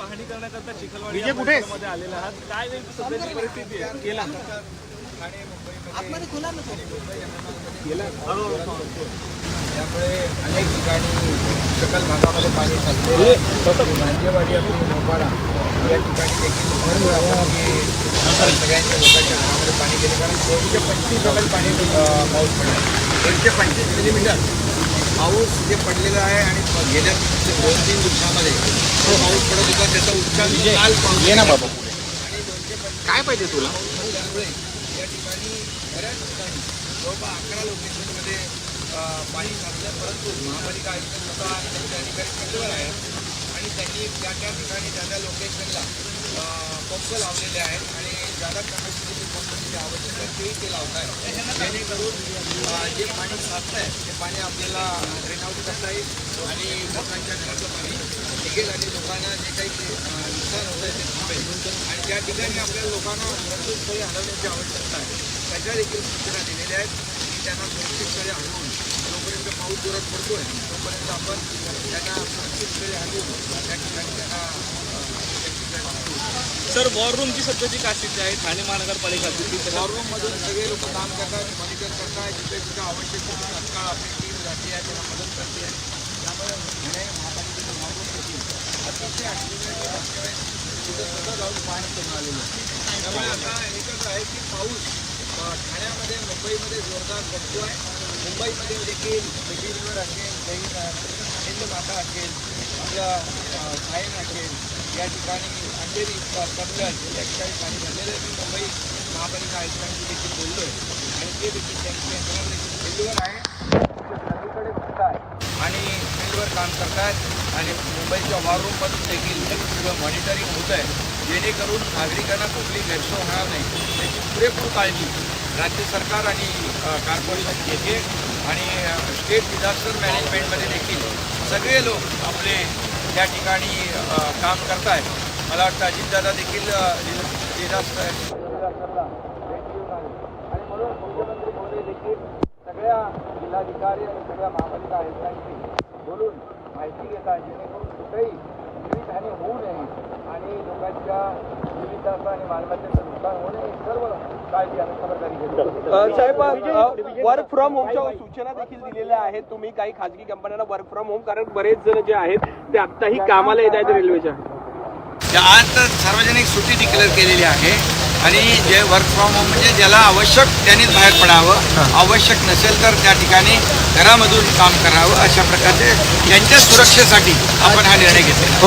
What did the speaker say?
पाहणी करण्याकरता चिखलवाडी मध्ये आलेला आहात. काय नेमकी सध्याची परिस्थिती आहे? गेला त्यामुळे अनेक ठिकाणी सकल भागामध्ये पाणी साचले भांजेवाडी आपली मोपाडा या ठिकाणी देखील सगळ्यांच्या लोकांच्या घरामध्ये पाणी गेले. कारण दोनशे पंचवीस पाणी पाऊस पडला. दोनशे पंचवीस मिलीमीटर. पाऊस जे पडलेला आहे आणि गेल्या दोन तीन दिवसामध्ये तो पाऊस पडत होता त्याचा उच्चार काल पाऊस ये ना बाबा आणि दोनशे काय पाहिजे तुला? त्यामुळे या ठिकाणी बऱ्याच ठिकाणी जवळपास अकरा लोकेशनमध्ये पाणी साचलं परंतु महापालिका आयुक्त स्वतः आणि त्यांचे अधिकारी सज्जवर आहेत आणि त्यांनी त्या त्या ठिकाणी त्या त्या लोकेशनला पंप लावलेले आहेत आणि जादा कॅपॅसिटीचे पंपाची आवश्यकता तेही ते लावत आहेत जेणेकरून जे पाणी साचलं आहे ते पाणी आपल्याला ड्रेन करता येईल आणि लोकांच्या घराचं पाणी निघेल आणि लोकांना जे काही अं, नुकसान होतं आहे ते थांबेल. आणि त्या ठिकाणी आपल्याला लोकांना सुरक्षित स्थळी हलवण्याची आवश्यकता आहे. त्याच्या देखील सूचना दिलेल्या आहेत. की त्यांना सुरक्षित स्थळी हलवून जोपर्यंत पाऊस जोरात आहे तोपर्यंत आपण त्यांना सुरक्षित स्थळी हलवून त्या ठिकाणी त्यांना सर वॉर रूमची सध्याची काय स्थिती आहे? ठाणे महानगरपालिका वॉररूममधून सगळे लोक काम करतात मॉनिटर करतात जिथे जिथे आवश्यक तत्काळ आपली टीम जाते आहे त्यांना मदत करते आहे. त्यामुळे ठाणे महापालिकेचं वॉररूम देखील अतिशय ॲक्टिव्ह तिथे स्वतः जाऊन पाहणी करून आलेलं आहे. त्यामुळे आता एकच आहे की पाऊस ठाण्यामध्ये मुंबईमध्ये जोरदार पडतो आहे. मुंबईमध्ये देखील मिठी असेल दही हिंद माता असेल आपल्या अ, सायन असेल. या ठिकाणी अंधेरी पडलं या ठिकाणी पाणी झालेलं आहे. मी मुंबई महापालिका आयुक्तांशी देखील बोललो आहे आणि ते देखील त्यांची यंत्रणा देखील फील्डवर आहे. सगळीकडे फिरत आहे आणि फील्डवर काम करतात आणि मुंबईच्या वॉर रूममधून देखील सगळं मॉनिटरिंग होत आहे जेणेकरून नागरिकांना कुठली गैरसोय होणार नाही. त्याची पुरेपूर काळजी राज्य सरकार आणि कार्पोरेशन कॉर्पोरेशन घेते आणि स्टेट डिझास्टर मॅनेजमेंटमध्ये देखील सगळे लोक आपले त्या ठिकाणी काम करत आहेत मला वाटतं अजितदादा देखील अ, डिझ- डिझास्टर डिझास्टरला आणि म्हणून मुख्यमंत्री महोदय देखील सगळ्या जिल्हाधिकारी आणि सगळ्या महापालिका आयुक्तांशी बोलून माहिती घेत आहेत जेणेकरून कुठेही जीवितहानी होऊ नये आणि लोकांच्या साहेब वर्क फ्रॉम होमच्या सूचना देखील दिलेल्या आहेत. तुम्ही काही खाजगी कंपन्यांना वर्क फ्रॉम होम कारण बरेच जण जे आहेत ते आत्ताही कामाला येत आहेत रेल्वेच्या आज तर सार्वजनिक सुट्टी डिक्लेअर केलेली आहे. आणि जे वर्क फ्रॉम होम म्हणजे ज्याला आवश्यक त्यांनीच बाहेर पडावं आवश्यक नसेल तर त्या ठिकाणी घरामधून काम करावं अशा प्रकारचे त्यांच्या सुरक्षेसाठी आपण हा निर्णय घेतलेला